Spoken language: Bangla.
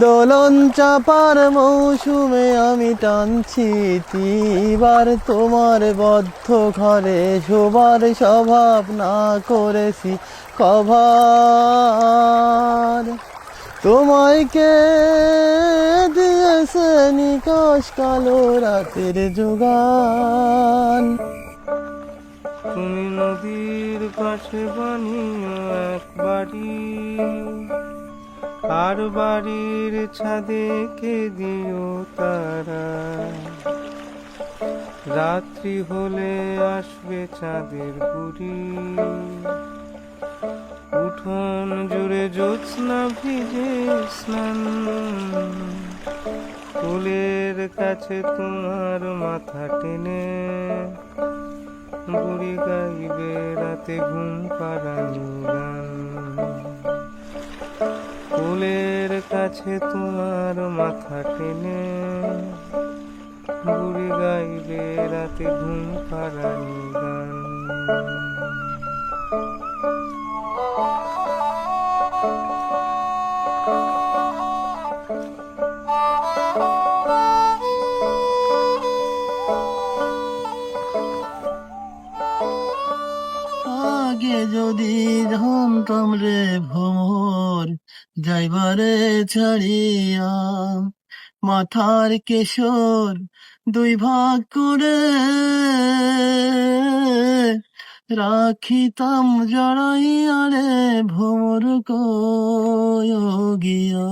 দোলন চাপার মৌসুমে আমি টানছি তিবার। তোমার বদ্ধ ঘরে শোবার স্বভাব না করেছি কভার। তোমায় কে দিয়েছে নিকশ কালো রাতের যোগান? তুমি নদীর পাশে বানিও এক বাড়ি। আর বাড়ির ছাদে কে দিও তারা? রাত্রি হলে আসবে চাঁদের বুড়ি উঠোন জুড়ে জ্যোৎস্না ভিজে স্নান। ফুলের কাছে তোমার মাথা টেনে। বুড়ি গাইবে রাতে ঘুম পাড়ানি গান। কাছে তোমার মাথা টেনে। বুড়ি গাইবে রাতে ঘুম পাড়ানি গান। যদি জানতাম রে ভোর যাইবারে ছাড়িয়া, মাথার কেশর দুই ভাগ করে রাখিতাম জড়াইয়া রে ভোর গিয়া